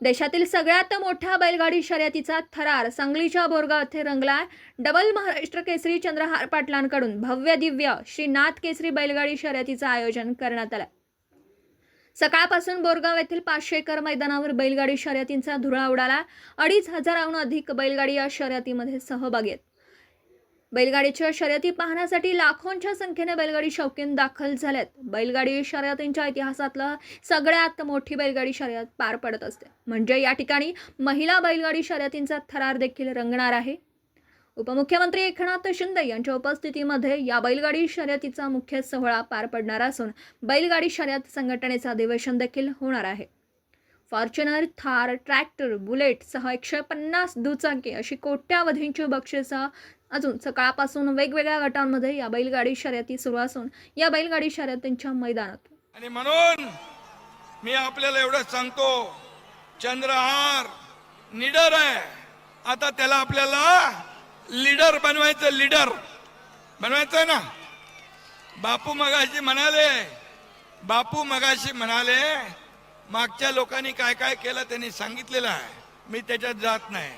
देशातील सगळ्यात मोठ्या बैलगाडी शर्यतीचा थरार सांगलीच्या बोरगाव येथे रंगला डबल महाराष्ट्र केसरी चंद्रहार पाटलांकडून भव्य दिव्य श्री नाथ केसरी बैलगाडी शर्यतीचं आयोजन करण्यात आलं सकाळपासून बोरगाव येथील पाचशे एकर मैदानावर बैलगाडी शर्यतींचा धुळा उडाला. अडीच हजाराहून अधिक बैलगाडी या शर्यतीमध्ये सहभागी आहेत. बैलगाडीच्या शर्यती पाहण्यासाठी लाखोंच्या संख्येने बैलगाडी शौकीन दाखल झाल्यात बैलगाडी शर्यतींच्या इतिहासातलं सगळ्यात मोठी बैलगाडी शर्यत पार पडत असते. म्हणजे या ठिकाणी महिला बैलगाडी शर्यतींचा थरार देखील रंगणार आहे. उपमुख्यमंत्री एकनाथ शिंदे यांच्या उपस्थितीमध्ये या बैलगाडी शर्यतीचा मुख्य सोहळा पार पडणार असून बैलगाडी शर्यत संघटनेचं अधिवेशन देखील होणार आहे. फॉर्च्युनर थार ट्रॅक्टर बुलेट सह एकशे पन्नास दुचाकी अशी कोट्यावधींची बक्षिसं अजून सकाळपासून वेगवेगळ्या गटांमध्ये या बैलगाडी शर्यती सुरू असून या बैलगाडी शर्यतींच्या मैदानात. आणि म्हणून मी आपल्याला एवढं सांगतो चंद्रहार निडर आहे. आता त्याला आपल्याला लीडर बनवायचं लीडर. बनवायचं ना? बापू मगाशी म्हणाले बापू मगाशी म्हणाले मागच्या लोकांनी काय काय केलं त्यांनी सांगितलेलं आहे. मी त्याच्यात जात नाही.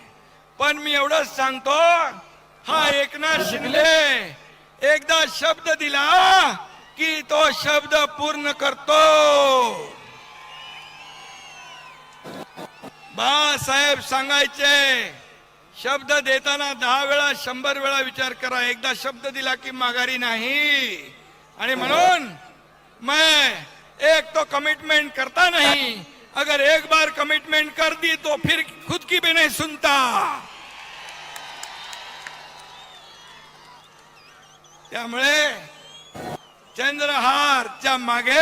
पण मी एवढंच सांगतो हा एकनाथ शिंदे एकदा शब्द दिला की तो शब्द पूर्ण करतो. बाळासाहेब सांगायचे शब्द देताना दहा वेळा शंभर वेळा विचार करा. एकदा शब्द दिला की माघारी नाही. आणि म्हणून मैं एक तो कमिटमेंट करता नहीं. अगर एक बार कमिटमेंट कर दी तो फिर खुद की भी नहीं सुनता. त्यामुळे चंद्रहारच्या मागे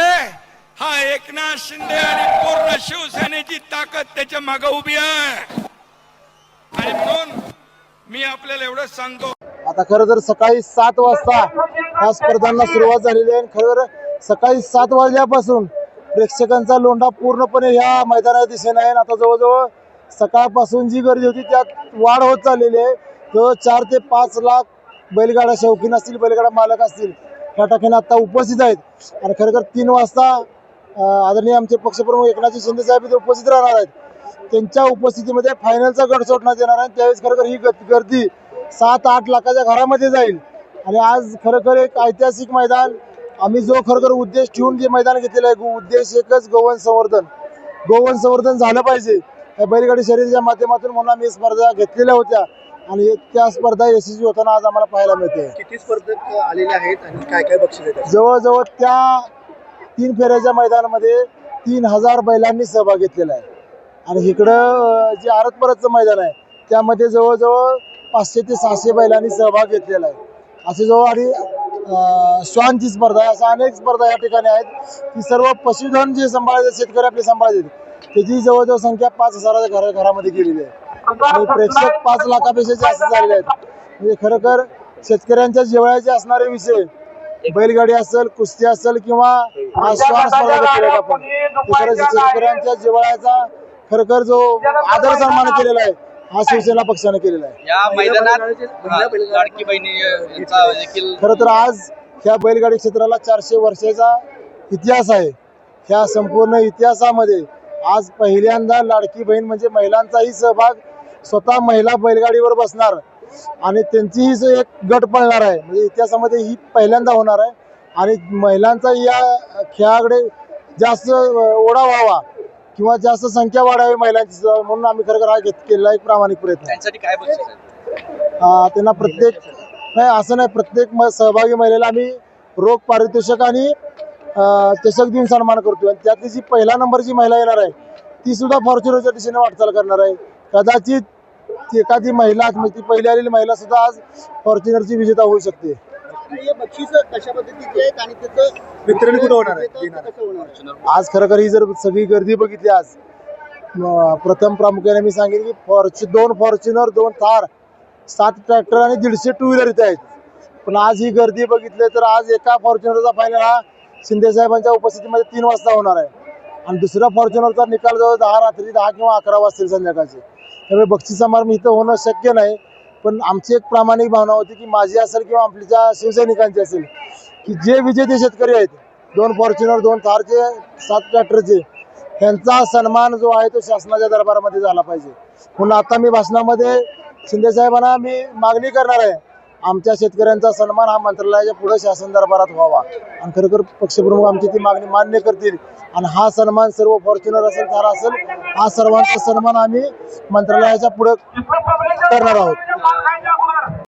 हा एकनाथ शिंदे आणि पूर्ण शिवसेनेची ताकद त्याच्यामागे उभी आहे. आणि म्हणून मी आपल्याला एवढंच सांगतो. आता खर तर सकाळी सात वाजता ह्या स्पर्धांना सुरुवात झालेली आहे. आणि खरं तर सकाळी सात वाजल्यापासून प्रेक्षकांचा लोंढा पूर्णपणे ह्या मैदानात दिसेन आहे. आता जवळजवळ सकाळपासून जी गर्दी होती त्यात वाढ होत चाललेली आहे. जवळ चार ते पाच लाख बैलगाडा शौकीन असतील बैलगाडा मालक असतील या ठिकाणी आत्ता उपस्थित आहेत. आणि खरं तर तीन वाजता आदरणीय आमचे पक्षप्रमुख एकनाथजी शिंदे साहेब इथे उपस्थित राहणार आहेत. त्यांच्या उपस्थितीमध्ये फायनलचा गट सोडण्यात येणार आहे. त्यावेळेस खरं तर ही गर्दी सात आठ लाखाच्या घरामध्ये जाईल. आणि आज खरोखर एक ऐतिहासिक मैदान. आम्ही जो खरोखर उद्देश ठेवून जे मैदान घेतलेलं आहे उद्देश एकच गोवन संवर्धन. गोवन संवर्धन झालं पाहिजे. या बैलगाडी शर्यतीच्या माध्यमातून म्हणून आम्ही स्पर्धा घेतलेल्या होत्या. आणि त्या स्पर्धा यशस्वी होताना आज आम्हाला पाहायला मिळते. किती स्पर्धक आलेले आहेत आणि काय काय बक्षीस जवळजवळ त्या तीन फेऱ्याच्या मैदानामध्ये तीन हजार बैलांनी सहभाग घेतलेला आहे. आणि इकडं जे आरत परतचं मैदान आहे त्यामध्ये जवळजवळ पाचशे ते सहाशे बैलांनी सहभाग घेतलेला आहे. असे जवळ आणि अं, श्वानची स्पर्धा आहे अशा अनेक स्पर्धा या ठिकाणी आहेत. की सर्व पशुधन जे सांभाळायचे शेतकरी आपले सांभाळायचे त्याची जवळजवळ संख्या पाच हजाराच्या घरा घरामध्ये गेलेली आहे. आणि प्रेक्षक पाच लाखापेक्षा जास्त झालेले आहेत. म्हणजे खरोखर शेतकऱ्यांच्या जिव्हाळ्याचे असणारे विषय बैलगाडी असेल कुस्ती असेल किंवा हा आहेत आपण शेतकऱ्यांच्या जिव्हाळ्याचा खरोखर जो आदर सन्मान केलेला आहे हा शिवसेना पक्षाने केलेला आहे. या मैदानात महिला बैलगाडी- लाडकी बहिणी यांचा देखील खरं तर आज ह्या बैलगाडी क्षेत्राला चारशे वर्षाचा इतिहास आहे. ह्या संपूर्ण इतिहासामध्ये आज पहिल्यांदा लाडकी बहीण म्हणजे महिलांचाही सहभाग स्वतः महिला बैलगाडीवर बसणार आणि त्यांचीही जो एक गट पळणार आहे म्हणजे इतिहासामध्ये ही पहिल्यांदा होणार आहे. आणि महिलांचा या खेळाकडे जास्त ओढा व्हावा किंवा जास्त संख्या वाढावी महिलांची. म्हणून आम्ही खरं खर हा घेत केलेला एक प्रामाणिक प्रयत्न त्यांना प्रत्येक नाही असं नाही प्रत्येक सहभागी महिलेला आम्ही रोख पारितोषिक आणि चषक देऊन सन्मान करतो आणि त्यातली जी पहिला नंबरची महिला येणार आहे ती सुद्धा फॉर्च्युनरच्या दिशेने वाटचाल करणार आहे. कदाचित ती एखादी महिला म्हणजे ती पहिली आलेली महिला सुद्धा आज फॉर्च्युनरची विजेता होऊ शकते. आणि हे बक्षीस कशा पद्धतीचे आहेत आणि त्याचं वितरण कुठं होणार आहे? देणार कसं होणार? आहे? आज खरोखर ही जर सगळी गर्दी बघितली आज म- प्रथम प्रामुख्याने मी सांगेन की फॉर्च्यु दोन फॉर्च्युनर दोन थार सात ट्रॅक्टर आणि दीडशे टू व्हीलर इथे आहेत. पण आज ही गर्दी बघितली तर आज एका फॉर्च्युनरचा फायनल हा शिंदे साहेबांच्या उपस्थितीमध्ये तीन वाजता होणार आहे. आणि दुसऱ्या फॉर्च्युनरचा निकाल जवळ दहा रात्री दहा किंवा अकरा वाजतील संध्याकाळचे. त्यामुळे बक्षीस समारंभ इथं होणं शक्य नाही. पण आमची एक प्रामाणिक भावना होती की माझी असेल किंवा आपल्या शिवसैनिकांची असेल की जे विजेते शेतकरी आहेत दोन फॉर्च्युनर दोन थारचे सात ट्रॅक्टरचे ह्यांचा सन्मान जो आहे तो शासनाच्या दरबारामध्ये झाला पाहिजे. म्हणून आता मी भाषणामध्ये शिंदे साहेबांना मी मागणी करणार आहे आमच्या शेतकऱ्यांचा सन्मान हा मंत्रालयाच्या पुढे शासन दरबारात व्हावा. आणि खरोखर पक्षप्रमुख आमची ती मागणी मान्य करतील. आणि हा सन्मान सर्व फॉर्च्युनर असेल थार असेल हा सर्वांचा सन्मान आम्ही मंत्रालयाच्या पुढे करणार आहोत.